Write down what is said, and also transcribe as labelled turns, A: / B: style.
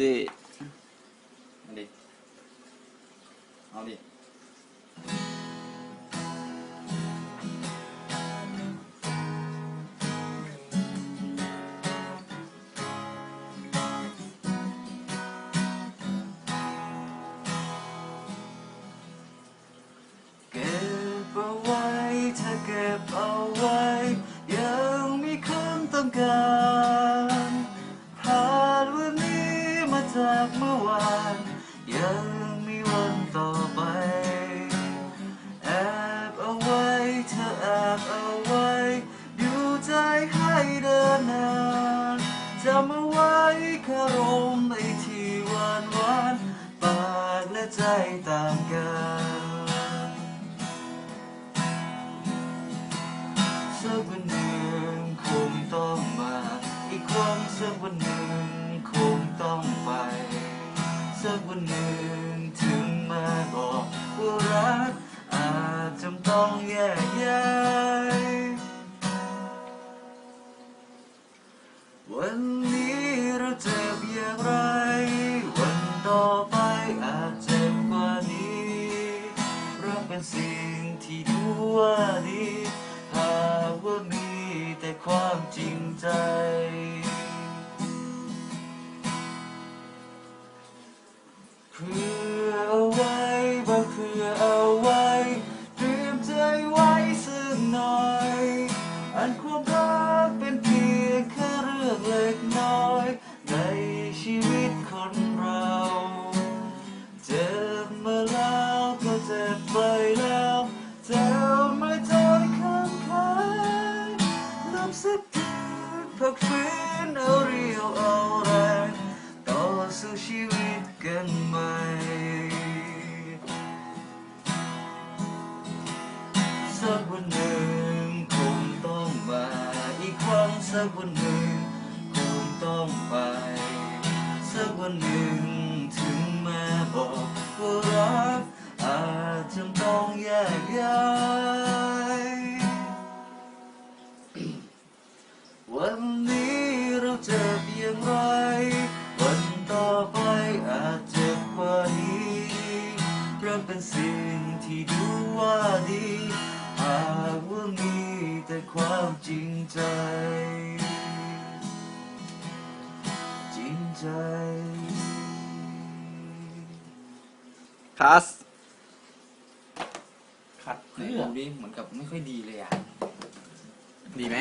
A: ดิ
B: เอาดิ เอาดิ
A: เก็บเอาไว้ถ้าเก็บเอาไว้ ยังมีคนต้องการ คารมในที่หวานหวานปากและใจต่างกันสักวันหนึ่งคงต้องมา อีกครั้งสักวันหนึ่งคงต้องไป สักวันหนึ่งถึงมาบอกว่ารักอาจจำต้องแยกย้ายวัน เป็นสิ่งที่ดูว่าดี หากว่ามีแต่ความจริงใจ เพื่อเอาไว้บเพื่อเอาไว้เตรียมใจไว้ซึ่งหน่อย อันความรักเป็นเพียงแค่เรื่องเล็กน้อย ในชีวิตคนเรา พักฟื้นเอาเรียวเอาแรงต่อสู้ชีวิตกันใหม่สักวันหนึ่งคงต้องมาอีกครั้งสักวันหนึ่งคงต้องไป สักวันหนึ่งถึงมาบอกว่ารักอาจจะต้องแยกย้าย ความจริงใจ จริงใจ
C: คัส
B: ขัดไหนดูดิเหมือนกับไม่ค่อยดีเลยอะ
C: ดีไหม